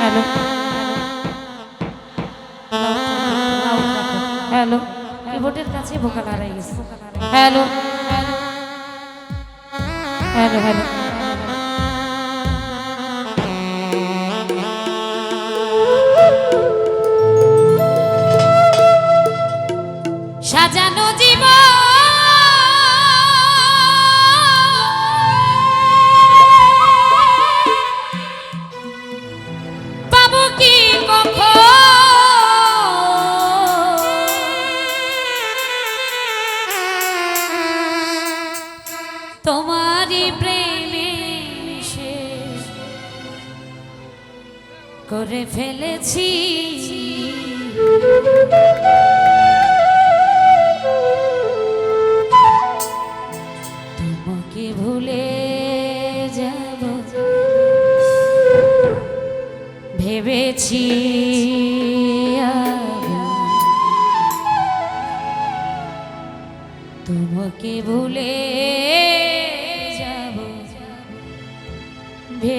Hello. Hello. কিবোর্ডের কাছে vocal হারাই গেছে। Hello hello. Hello hello. ভে